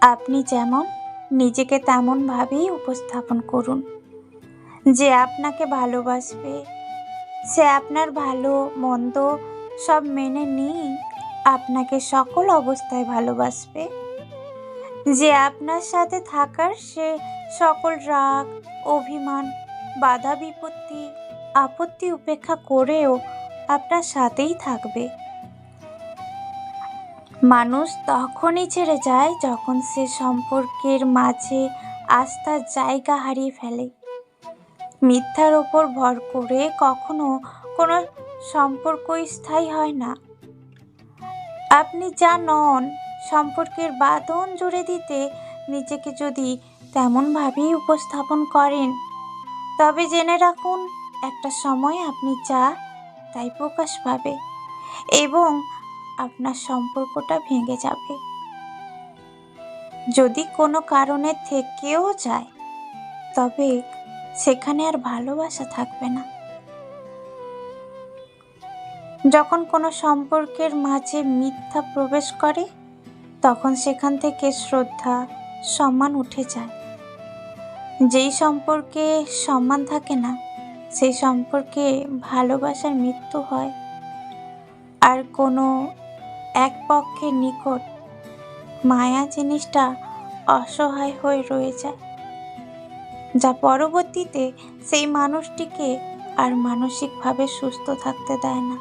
আপনি যেমন নিজেকে তেমনভাবেই উপস্থাপন করুন। যে আপনাকে ভালোবাসবে, সে আপনার ভালো, মন্দ সব মেনে নিয়েই আপনাকে সকল অবস্থায় ভালোবাসবে। যে আপনার সাথে থাকার সে সকল রাগ, অভিমান বাধা বিপত্তি আপত্তি উপেক্ষা করেও আপনার সাথেই থাকবে। মানুষ তখনই ছেড়ে যায় যখন সে সম্পর্কের মাঝে আস্থার জায়গা হারিয়ে ফেলে। মিথ্যার ওপর ভর করে কখনো কোনো সম্পর্কই স্থায়ী হয় না। আপনি যা নন, সম্পর্কের বাঁধন জুড়ে দিতে নিজেকে যদি তেমনভাবেই উপস্থাপন করেন, তবে জেনে রাখুন, একটা সময় আপনি যা, তাই প্রকাশ পাবে। এবং আপনার সম্পর্কটা ভেঙে যাবে। যদি কোনো কারণে থেকেও যায়, তবে সেখানে আর ভালোবাসা থাকবে না। যখন কোনো সম্পর্কের মাঝে মিথ্যা প্রবেশ করে, তখন সেখান থেকে শ্রদ্ধা সম্মান উঠে যায়। যেই সম্পর্কে সম্মান থাকে না, সেই সম্পর্কে ভালোবাসার মৃত্যু হয়। আর কোনো এক পক্ষের নিকট। মায়া জিনিসটা অসহায় হয়ে রয়ে যায়। যা পরবর্তীতে সেই মানুষটিকে আর মানসিকভাবে সুস্থ থাকতে দেয় না।